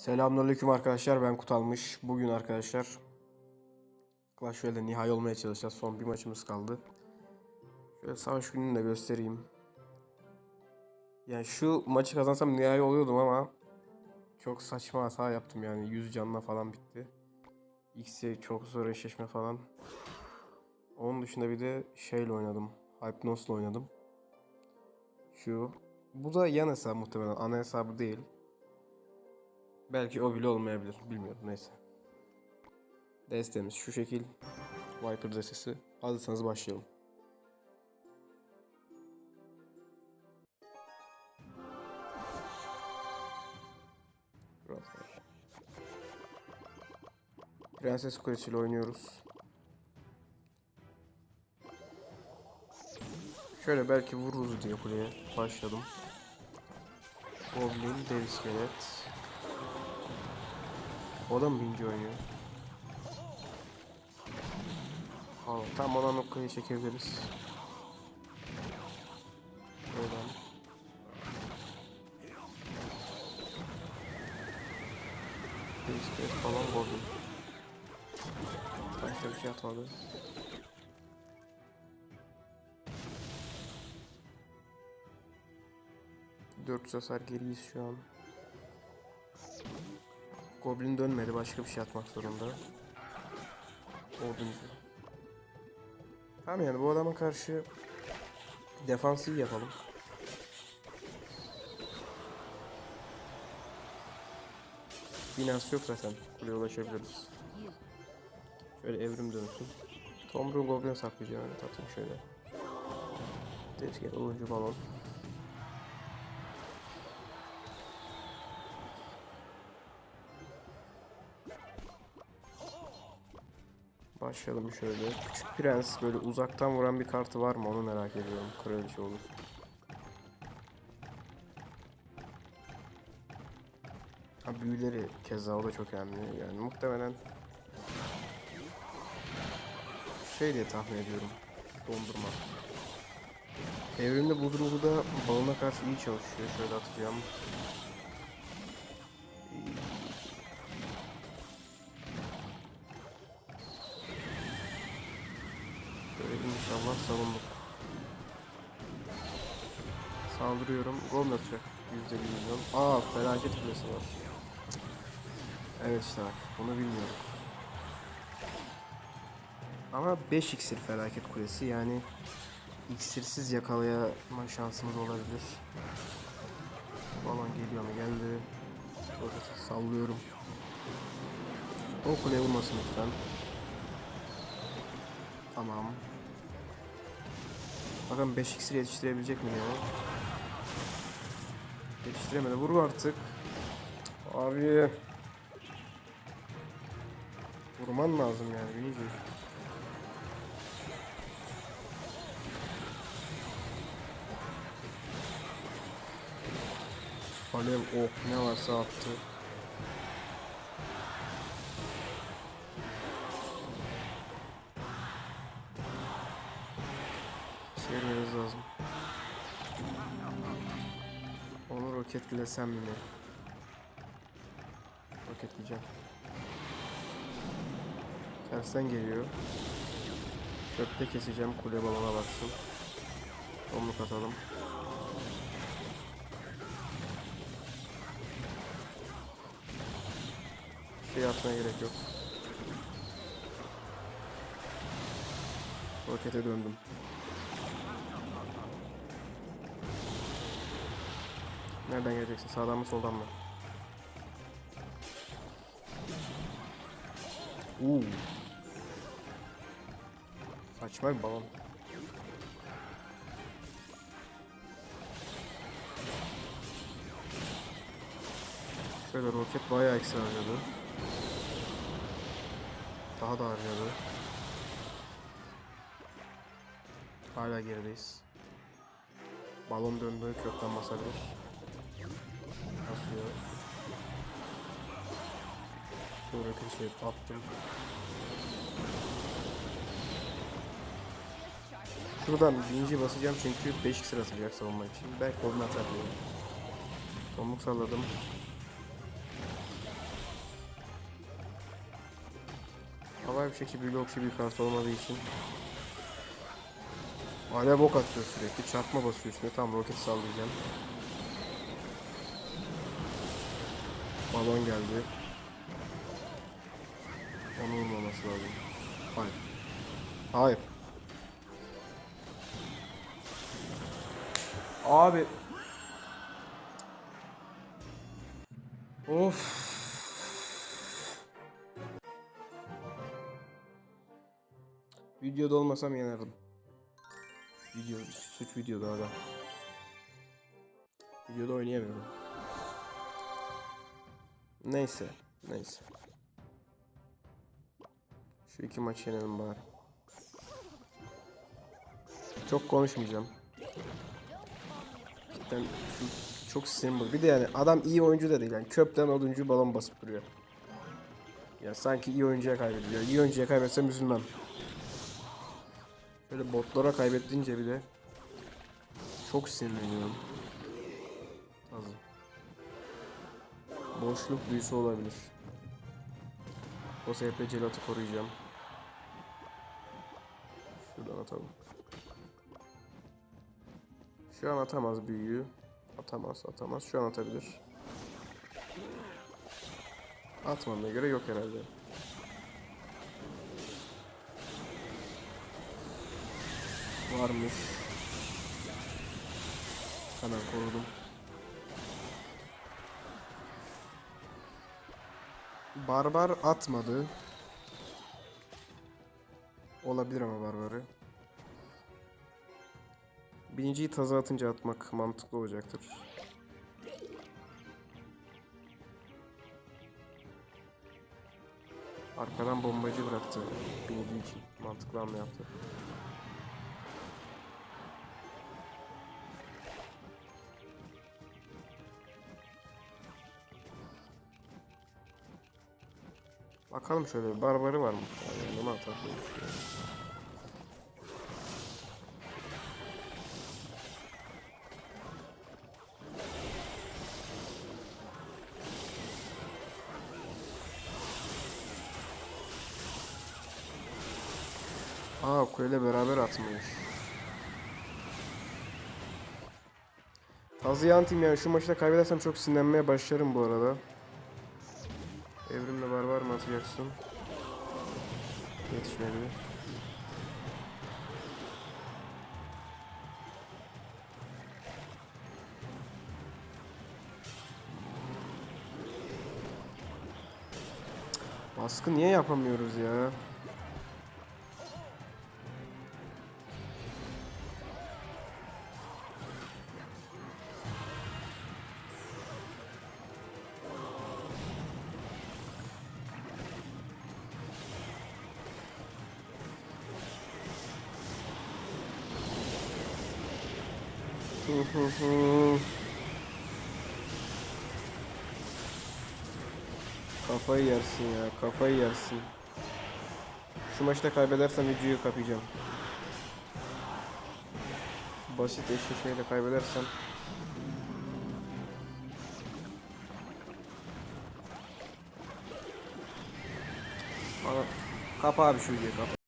Selamünaleyküm arkadaşlar ben Kutalmış. Bugün arkadaşlar Clash Royale'de nihai olmaya çalışacağız. Son bir maçımız kaldı. Şöyle savaş gününü de göstereyim. Yani şu maçı kazansam nihai oluyordum ama çok saçma hata yaptım yani 100 canla falan bitti. X'e çok zor eşleşme falan. Onun dışında bir de şeyle oynadım. Hypnos'la oynadım. Şu. Bu da yan hesap muhtemelen. Ana hesabı değil. Belki o bile olmayabilir. Bilmiyorum neyse. Destemiz şu şekil. Viper destesi. Hazırsanız başlayalım. Prenses Kulesi ile oynuyoruz. Şöyle belki vururuz diye kuleye başladım. Goblin, dev iskelet. O da mı birinci oynuyor? Tamam, tam ona noktayı çekebiliriz. Buradan. İskelet falan goblin. Başka bir şey atmadı. Dört hasar geriyiz şu an. Goblin dönmedi. Başka bir şey atmak zorunda. Oduncu. Tamam yani bu adama karşı defansı yapalım. Binası yok zaten. Kuleye ulaşabiliriz. Şöyle evrim dönsün. Tomrun Goblin saklayacağım. Atayım şöyle. Tezgah oyuncu balon. Başlayalım şöyle. Küçük Prens böyle uzaktan vuran bir kartı var mı onu merak ediyorum. Kraliçe olur. Ha büyüleri keza o da çok önemli. Yani muhtemelen şey diye tahmin ediyorum. Dondurma. Evrimde bu da balona karşı iyi çalışıyor. Şöyle atacağım. Savunduk. Saldırıyorum. Gol mü atacak? %1 milyon. Aa felaket kulesi var. Evet işte bak. Bunu bilmiyorum. Ama 5 iksir felaket kulesi yani iksirsiz yakalayama şansımız olabilir. Balon geliyor mu? Geldi. Orada sallıyorum. O kuleye vurmasın lütfen. Tamam. Bakalım 5 iksir yetiştirebilecek mi ya? Yetiştiremedi. Vur artık. Abi. Vurman lazım yani. Binici. Alev ok ne varsa attı. Çevirmemiz lazım. Onu roketlesem mi? Roketleyeceğim. Tersten geliyor. Kökte keseceğim kule balona baksın. Omluk atalım. Şey atmaya gerek yok. Rokete döndüm. Nereden geleceksin? Sağdan mı soldan mı? Uuu. Saçma bir balon. Şöyle roket bayağı eksi harcadı. Daha da harcadı. Hala gerideyiz. Balon döndü kökten basabilir diyor. Sonra köşeye attım. Şuradan birinci basacağım çünkü 5 kişi atacak savunma için. Belki onu atar diye. Salladım. Havai bir şekilde blok gibi yukarısı olmadığı için. Alev ok atıyor sürekli. Çarpma basıyor üstüne. Tam roket sallayacağım. Balon geldi. Onu vurmaması lazım. Hayır. Hayır. Abi. Of. Videoda olmasam yenerdim. Video, suç videoda adam. Videoda oynayamıyorum. Neyse, neyse. Şu iki maç yenelim bari. Çok konuşmayacağım. Cidden çok sinir Bir de yani adam iyi oyuncu da değil yani köpten oduncu balon basıp duruyor. Ya sanki iyi oyuncuya kaybediyor. İyi oyuncuya kaybetsem üzülmem. Şöyle botlara kaybettiğince bir de çok sinirleniyorum. Hazır. Boşluk büyüsü olabilir. O sebeple celatı koruyacağım. Şuradan atalım. Şu an atamaz büyüyü. Atamaz, atamaz. Şu an atabilir. Atmadığına göre yok herhalde. Varmış. Hemen korudum. Barbar atmadı. Olabilir ama barbarı. Birinciyi taza atınca atmak mantıklı olacaktır. Arkadan bombacı bıraktı. Birinci için mantıklı hamle yaptı. Bakalım şöyle bir barbarı var mı? Yani diye düşünüyorum. Aa kule beraber atmış. Taziyantim yani şu maçta kaybedersem çok sinirlenmeye başlarım bu arada. Evrimle barbar mı atacaksın? Yetişmedi. Baskı niye yapamıyoruz ya? Kafayı yersin ya, kafayı yersin. Şu maçta kaybedersem videoyu kapayacağım. Basit eşleşmeyle kaybedersem Bana kapa abi şu videoyu kapa.